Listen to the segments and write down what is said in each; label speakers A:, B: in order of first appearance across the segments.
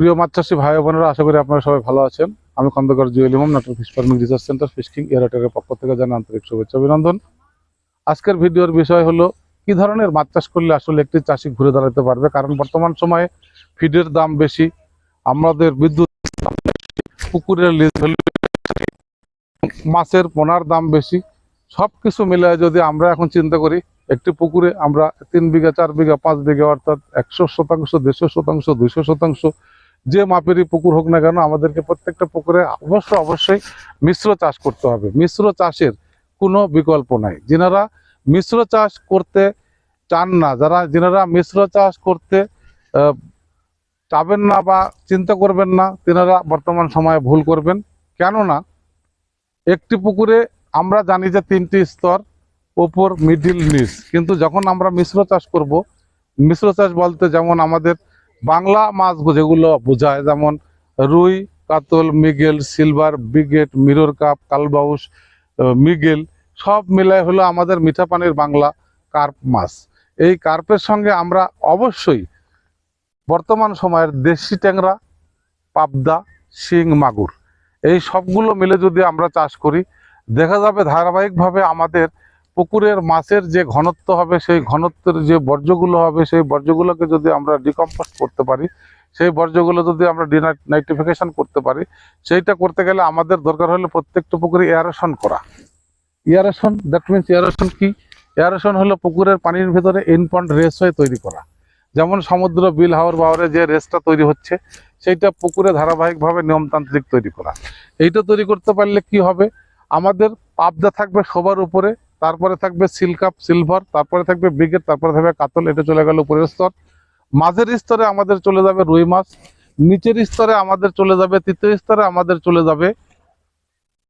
A: প্রিয় মাছ চাষী ভাই বোনেরা, আশা করি আপনারা সবাই ভালো আছেন। আমি Khandakar Jewel Imam, Natore fish farming research centre fish king এয়ারটেলের পক্ষ থেকে জানাই আন্তরিক শুভেচ্ছা, অভিনন্দন। আজকের ভিডিওর বিষয় হলো, কি ধরনের মাছ চাষ করলে আসলে একটি চাষি ঘুরে দাঁড়াতে পারবে? কারণ বর্তমান সময়ে ফিডের দাম বেশি, আমাদের বিদ্যুৎ পুকুরের লিজ মাছের পোনার দাম বেশি। সব কিছু মিলে যদি আমরা এখন চিন্তা করি, একটি পুকুরে আমরা তিন বিঘা, চার বিঘা, পাঁচ বিঘা, অর্থাৎ একশো শতাংশ, দেড়শো শতাংশ, দুইশো শতাংশ যে মাপেরই পুকুর হোক না কেন, আমাদেরকে প্রত্যেকটা পুকুরে অবশ্য অবশ্যই মিশ্র চাষ করতে হবে। মিশ্র চাষের কোনো বিকল্প নাই। যেনারা মিশ্র চাষ করতে চান না, যারা, যেনারা মিশ্র চাষ করতে চাবেন না বা চিন্তা করবেন না, তেনারা বর্তমান সময়ে ভুল করবেন। কেননা, একটি পুকুরে আমরা জানি যে তিনটি স্তর, ওপর, মিডিল, নিচ। কিন্তু যখন আমরা মিশ্র চাষ করব, মিশ্র চাষ বলতে যেমন আমাদের বাংলা মাছ যেগুলো বোঝায়, যেমন রুই, কাতল, মিগেল, সিলভার বিগেট মিরর কাপ, কালবাউস মিগেল, সব মিলায় হলো আমাদের মিঠা পানির বাংলা কার্প মাছ। এই কার্পের সঙ্গে আমরা অবশ্যই বর্তমান সময়ের দেশি ট্যাংরা, পাবদা, শিং, মাগুর, এই সবগুলো মিলে যদি আমরা চাষ করি, দেখা যাবে ধারাবাহিকভাবে আমাদের পুকুরের মাছের যে ঘনত্ব হবে, সেই ঘনত্বের যে বর্জ্যগুলো হবে, সেই বর্জ্যগুলোকে যদি আমরা ডিকম্পোস্ট করতে পারি, সেই বর্জ্যগুলো যদি আমরা ডিনাইট্রিফিকেশন করতে পারি, সেইটা করতে গেলে আমাদের দরকার হলো প্রত্যেকটা পুকুরে এয়ারেশন করা। এয়ারেশন দ্যাট মিনস এয়ারেশন কি? এয়ারেশন হলো পুকুরের পানির ভেতরে ইনপন্ড রেস হয়ে তৈরি করা। যেমন সমুদ্র বিল হাওর বাওয়ারে যে রেসটা তৈরি হচ্ছে, সেইটা পুকুরে ধারাবাহিকভাবে নিয়মতান্ত্রিক তৈরি করা। এইটা তৈরি করতে পারলে কি হবে? আমাদের পাবদা থাকবে সবার উপরে তারপরে থাকবে সিলকাপ সিলভার, তারপরে থাকবে ব্রিগেড, তারপরে থাকবে কাতল, এটা চলে গেল উপরের স্তর। মাঝের স্তরে আমাদের চলে যাবে রুই মাছ, নিচের স্তরে আমাদের চলে যাবে, তৃতীয় স্তরে আমাদের চলে যাবে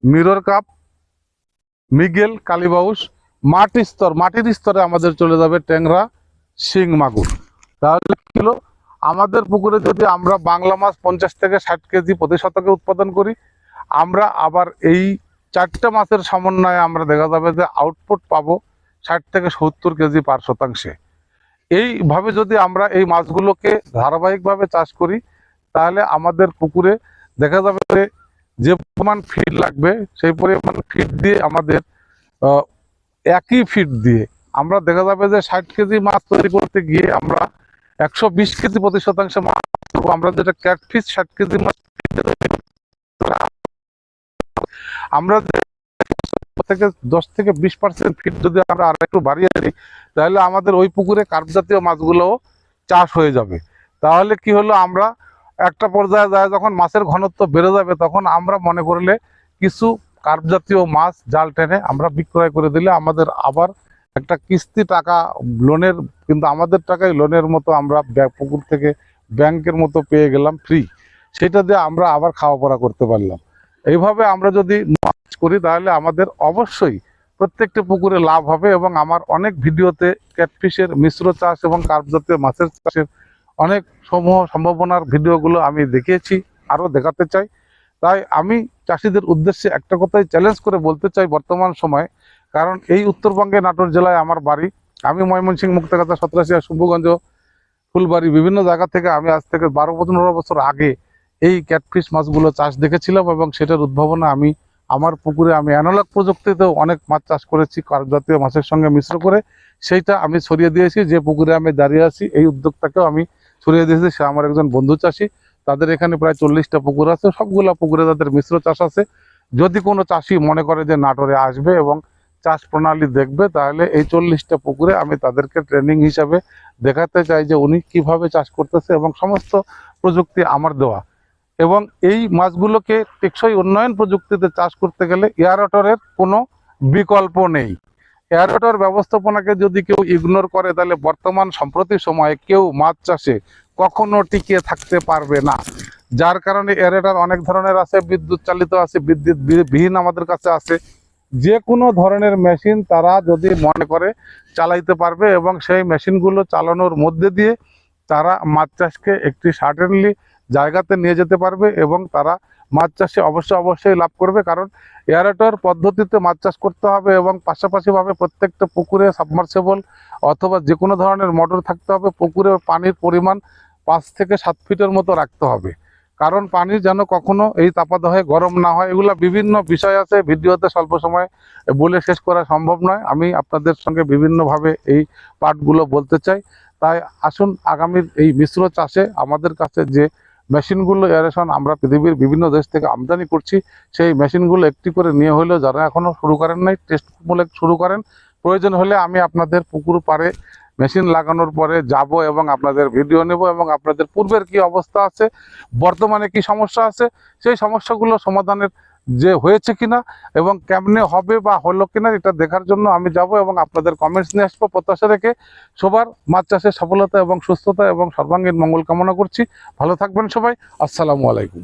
A: মিরর কাপ, মিগেল, কালীবাউস, মাঠ স্তর, মাটির স্তরে আমাদের চলে যাবে ট্যাংরা, শিং, মাগুর। তাহলে কি আমাদের পুকুরে যদি আমরা বাংলা মাছ পঞ্চাশ থেকে ষাট কেজি প্রতি শতকে উৎপাদন করি, আমরা আবার এই চারটা মাছের সমন্বয়ে আমরা দেখা যাবে যে আউটপুট পাবো ষাট থেকে সত্তর কেজি পার শতাংশে। এইভাবে যদি আমরা এই মাছগুলোকে ধারাবাহিকভাবে চাষ করি, তাহলে আমাদের পুকুরে দেখা যাবে যে যে পরিমাণ ফিড লাগবে, সেই পরিমাণ ফিড দিয়ে আমাদের একই ফিড দিয়ে আমরা দেখা যাবে যে ষাট কেজি মাছ তৈরি করতে গিয়ে আমরা একশো বিশ কেজি প্রতি শতাংশে মাছ আমরা যেটা ক্যাটফিস ষাট কেজি মাছ আমরা থেকে দশ থেকে বিশ পার্সেন্ট ফিট যদি আমরা আর একটু বাড়িয়ে দিই, তাহলে আমাদের ওই পুকুরে কার্প জাতীয় মাছগুলোও চাষ হয়ে যাবে। তাহলে কি হলো আমরা একটা পর্যায়ে যায় যখন মাছের ঘনত্ব বেড়ে যাবে, তখন আমরা মনে করলে কিছু কার্প জাতীয় মাছ জাল টেনে আমরা বিক্রয় করে দিলে আমাদের আবার একটা কিস্তি টাকা লোনের কিন্তু আমাদের টাকায় লোনের মতো আমরা পুকুর থেকে ব্যাংকের মতো পেয়ে গেলাম ফ্রি সেটা দিয়ে আমরা আবার খাওয়া পড়া করতে পারলাম। এইভাবে আমরা যদি মাছ করি, তাহলে আমাদের অবশ্যই প্রত্যেকটা পুকুরে লাভ হবে এবং আমার অনেক ভিডিওতে ক্যাটফিশের মিশ্র চাষ এবং কার্প জাতীয় মাছের চাষের অনেক সমূহ সম্ভাবনার ভিডিওগুলো আমি দেখিয়েছি, আরও দেখাতে চাই। তাই আমি চাষিদের উদ্দেশ্যে একটা কথাই চ্যালেঞ্জ করে বলতে চাই বর্তমান সময়ে, কারণ এই উত্তরবঙ্গে নাটোর জেলায় আমার বাড়ি, আমি ময়মনসিংহ মুক্তাগাছা, সতরাশিয়া, শুভগঞ্জ, ফুলবাড়ি বিভিন্ন জায়গা থেকে আমি আজ থেকে বারো পনেরো বছর আগে এই ক্যাটফিশ মাছগুলো চাষ দেখেছিলাম এবং সেটার উদ্ভাবনা আমি আমার পুকুরে আমি অ্যানালগ প্রযুক্তিতেও অনেক মাছ চাষ করেছি জাতীয় মাছের সঙ্গে মিশ্র করে। সেইটা আমি ছড়িয়ে দিয়েছি, যে পুকুরে আমি দাঁড়িয়ে আছি, এই উদ্যোগটাকেও আমি ছড়িয়ে দিয়েছি। সে আমার একজন বন্ধু চাষি, তাদের এখানে প্রায় চল্লিশটা পুকুর আছে, সবগুলা পুকুরে তাদের মিশ্র চাষ আছে। যদি কোনো চাষি মনে করে যে নাটোরে আসবে এবং চাষ প্রণালী দেখবে, তাহলে এই চল্লিশটা পুকুরে আমি তাদেরকে ট্রেনিং হিসাবে দেখাতে চাই যে উনি কীভাবে চাষ করতেছে এবং সমস্ত প্রযুক্তি আমার দেওয়া। এবং এই মাছগুলোকে টেকসই উন্নয়ন প্রযুক্তিতে চাষ করতে গেলে এয়ারটরের কোনো বিকল্প নেই। এয়ারটর ব্যবস্থাপনাকে যদি কেউ ইগনোর করে, তাহলে বর্তমান সম্প্রতি সময়ে কেউ মাছ চাষে কখনো টিকিয়ে থাকতে পারবে না। যার কারণে এয়ারটর অনেক ধরনের আছে, বিদ্যুৎ চালিত আছে, বিদ্যুৎ বিহীন আমাদের কাছে আছে। যে কোনো ধরনের মেশিন তারা যদি মনে করে চালাইতে পারবে এবং সেই মেশিনগুলো চালানোর মধ্যে দিয়ে তারা মাছ চাষকে একটি সার্টেনলি জায়গাতে নিয়ে যেতে পারবে এবং তারা মাছ চাষে অবশ্যই অবশ্যই লাভ করবে। কারণ এয়ারেটর পদ্ধতিতে মাছ চাষ করতে হবে এবং পাশাপাশিভাবে প্রত্যেকটা পুকুরে সাবমার্সেবল অথবা যে কোনো ধরনের মোটর থাকতে হবে। পুকুরে পানির পরিমাণ পাঁচ থেকে সাত ফিটের মতো রাখতে হবে। কারণ পানি যেন কখনো এই তাপাদহে গরম না হয়, এগুলা বিভিন্ন বিষয় আছে। ভিডিওতে স্বল্প সময় বলে শেষ করা সম্ভব নয়। আমি আপনাদের সঙ্গে বিভিন্নভাবে এই পার্টগুলো বলতে চাই। তাই আসুন, আগামীর এই মিশ্র চাষে আমাদের কাছে যে মেশিনগুলো এয়ারেশন আমরা পৃথিবীর বিভিন্ন দেশ থেকে আমদানি করছি। সেই মেশিনগুলো একটি করে নিয়ে হলেও যারা এখনও শুরু করেন নাই টেস্টমূলক শুরু করেন, প্রয়োজন হলে আমি আপনাদের পুকুর পাড়ে মেশিন লাগানোর পরে যাব এবং আপনাদের ভিডিও নেব এবং আপনাদের পূর্বের কি অবস্থা আছে, বর্তমানে কি সমস্যা আছে, সেই সমস্যাগুলো সমাধানের যে হয়েছে কিনা এবং কেমনে হবে বা হলো কিনা এটা দেখার জন্য আমি যাব এবং আপনাদের কমেন্টস নিয়ে আসব। প্রত্যাশা রেখে সবার মাছ চাষের সফলতা এবং সুস্থতা এবং সর্বাঙ্গীন মঙ্গল কামনা করছি। ভালো থাকবেন সবাই। আসসালামু আলাইকুম।